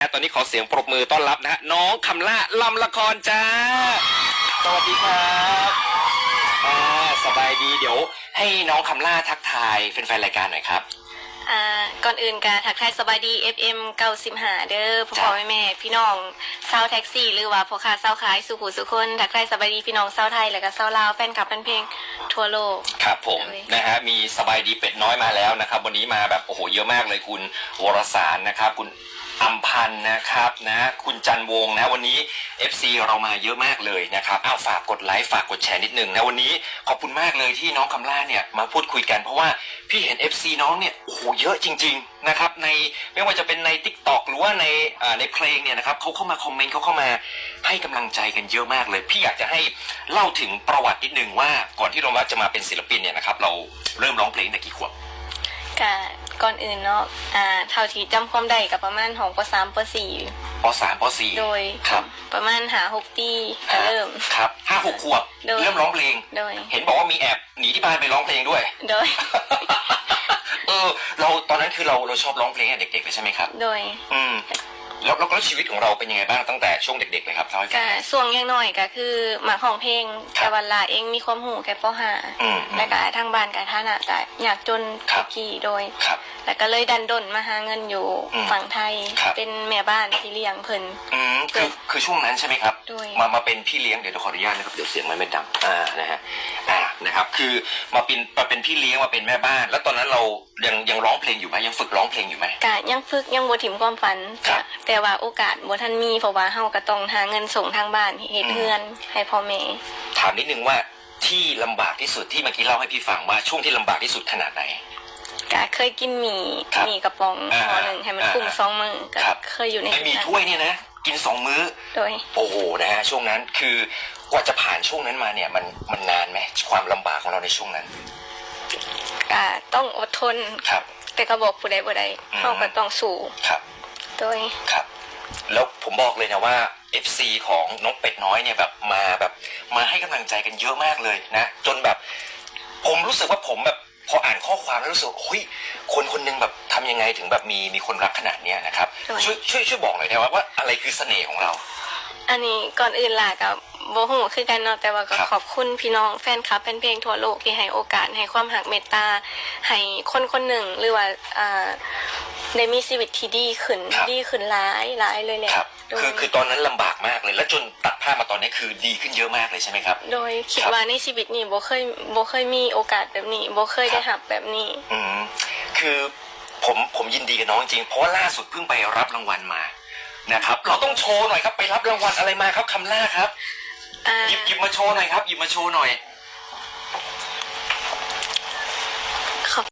นะตอนนี้ขอเสียงปรบมือต้อนรับนะฮะน้องคำล่าลำละครจ้า สวัสดีครับอ่าสบายดีเดี๋ยว ให้น้องคำล่าทักทายแฟนๆรายการหน่อยครับ อ่าก่อนอื่นกาทักทายสบายดี FM 95เด้อพ่อพ่อแม่แม่พี่น้องเซาแท็กซี่ หรือว่าพ่อค้าเซาขายสุขุสุคนทักทายสบายดีพี่น้องเซาไทยแล้วก็เซาลาวแฟนคลับแฟนเพลงทั่วโลก ครับผมเลยนะฮะมีสบายดีเป็ดน้อยมาแล้วนะครับ วันนี้มาแบบโอ้โหเยอะมากเลยคุณวรสารนะครับ คุณอัมพั นธ์นะครับนะคุณจันวงนะวันนี้ FC เรามาเยอะมากเลยนะครับอ้าวฝากกดไลค์ฝากกดแชร์นิดนึงนะวันนี้ขอบคุณมากเลยที่น้องคำล่าเนี่ยมาพูดคุยกันเพราะว่าพี่เห็น FC น้องเนี่ยโอ้โหเยอะจริง ๆนะครับในไม่ว่าจะเป็นใน Tik t o อกหรือว่าในในเพลงเนี่ยนะครับเขาเข้ามาคอมเมนต์เขาเข้ามาให้กำลังใจกันเยอะมากเลย พี่อยากจะให้เล่าถึงประวัตินิดนึงว่าก่อนที่เราจะมาเป็นศิลปินเนี่ยนะครับเราเริ่มร้องเพลงตั้งกี่ขวบกะ ก่อนอื่นเนาะอ่าเท่าที่จำความได้กับประมาณของปสามปสี่ปสามปสี่โดยครับ ประมาณหาหกปีก็เริ่มครับห้าหกขวบโดยเริ่มร้องเพลงโดยเห็นบอกว่ามีแอบหนีที่บ้านไปร้องเพลงด้วย โดยเออเราตอนนั้นคือเราเราชอบร้องเพลงตั้งแต่เด็กๆเลยใช่ไหมครับ โดย อืมแล้วแล้วแล้วชีวิตของเราเป็นยังไงบ้างตั้งแต่ช่วงเด็กๆเลยครับเล่าให้ฟักะงส่วงยังหน่อยก็คือหมาของเพลงครับแต่วันลาเองมีความหูแค่ปห้าอืมและก็ทางบ้านกับท่านอะก็อยากจนครับกี่โดยครับ แล้วก็เลยดันดนมาหาเงินอยู่อืมฝั่งไทย ครับ เป็นแม่บ้านที่เลี้ยงเพิ่น อืมคือคือช่วงนั้นใช่ไหมครับ ด้วย มามาเป็นพี่เลี้ยงเดี๋ยวขออนุญาตนะครับเดี๋ยวเสียงมันไม่ดังอ่านะฮะอ่านะครับคือมาเป็นมาเป็นพี่เลี้ยงมาเป็นแม่บ้าน แล้วตอนนั้นเรายังยังร้องเพลงอยู่ไหมยังฝึกร้องเพลงอยู่ไหม กะยังฝึกยังบ่ถิ่มความฝันครับ แต่ว่าโอกาสบ่ทันมีเพราะว่าเฮาก็ต้องหาเงินส่งทางบ้านเฮ็ดอืมเฮือนให้พ่อแม่ ถามนิดนึงว่าที่ลำบากที่สุดที่เมื่อกี้เล่าให้พี่ฟังว่าช่วงที่ลำบากที่สุดขนาดไหน ก็เคยกินหมี่ครับหมี่กระป๋องอ่าห่อหนึงให้มันอ่าคุ้มสองมื้อก็ครับ เคยอยู่ในไอหมีถ้วยเนี่ยนะ กินสองมื้อ โดย โอ้โหนะฮะช่วงนั้นคือกว่าจะผ่านช่วงนั้นมาเนี่ยมันมันนานไหมความลำบากของเราในช่วงนั้นก็ต้องอดทน ครับ แต่ก็บอกผู้ใดบ่ได้อืมเฮาก็ต้องสู้ครับโดย ครับ แล้วผมบอกเลยนะว่า FC ของน้องเป็ดน้อยเนี่ยแบบมาแบบมาให้กำลังใจกันเยอะมากเลยนะ จนแบบ ผมรู้สึกว่าผมแบบ พออ่านข้อความแล้วรู้สึกว่าเฮ้ยคนคนหนึงแบบทำยังไงถึงแบบมีมีคนรักขนาดเนี้ยนะครับใช่ ช่วยช่วยช่วยบอกหน่อยได้ไหมว่าอะไรคือเสน่ห์ของเรา อันนี้ก่อนอื่นล่ะกับโบหูคือกันเนาะแต่ว่าก็ครับ ขอบคุณพี่น้องแฟนคลับเป็นเพลงทั่วโลกที่ให้โอกาสให้ความหักเมตตาให้คนคนหนึ่งหรือว่าอ่าได้มีชีวิตที่ดีขึ้นครับดีขึ้นหลายหลายเลยแหละครับ โดย คือคือตอนนั้นลำบากมากเลย แล้วจนตัดภาพมาตอนนี้คือดีขึ้นเยอะมากเลยใช่ไหมครับ โดยคิดครับว่าในชีวิตนี้โบเคยโบเคยมีโอกาสแบบนี้โบเคยได้หับแบบนี้ อืมคือผมผมยินดีกับน้องจริงๆเพราะว่าล่าสุดเพิ่งไปรับรางวัลมานะครับเราต้องโชว์หน่อยครับไปรับรางวัลอะไรมาครับคำล่าครับอ่าหยิบหยิบมาโชว์หน่อยครับหยิบมาโชว์หน่อย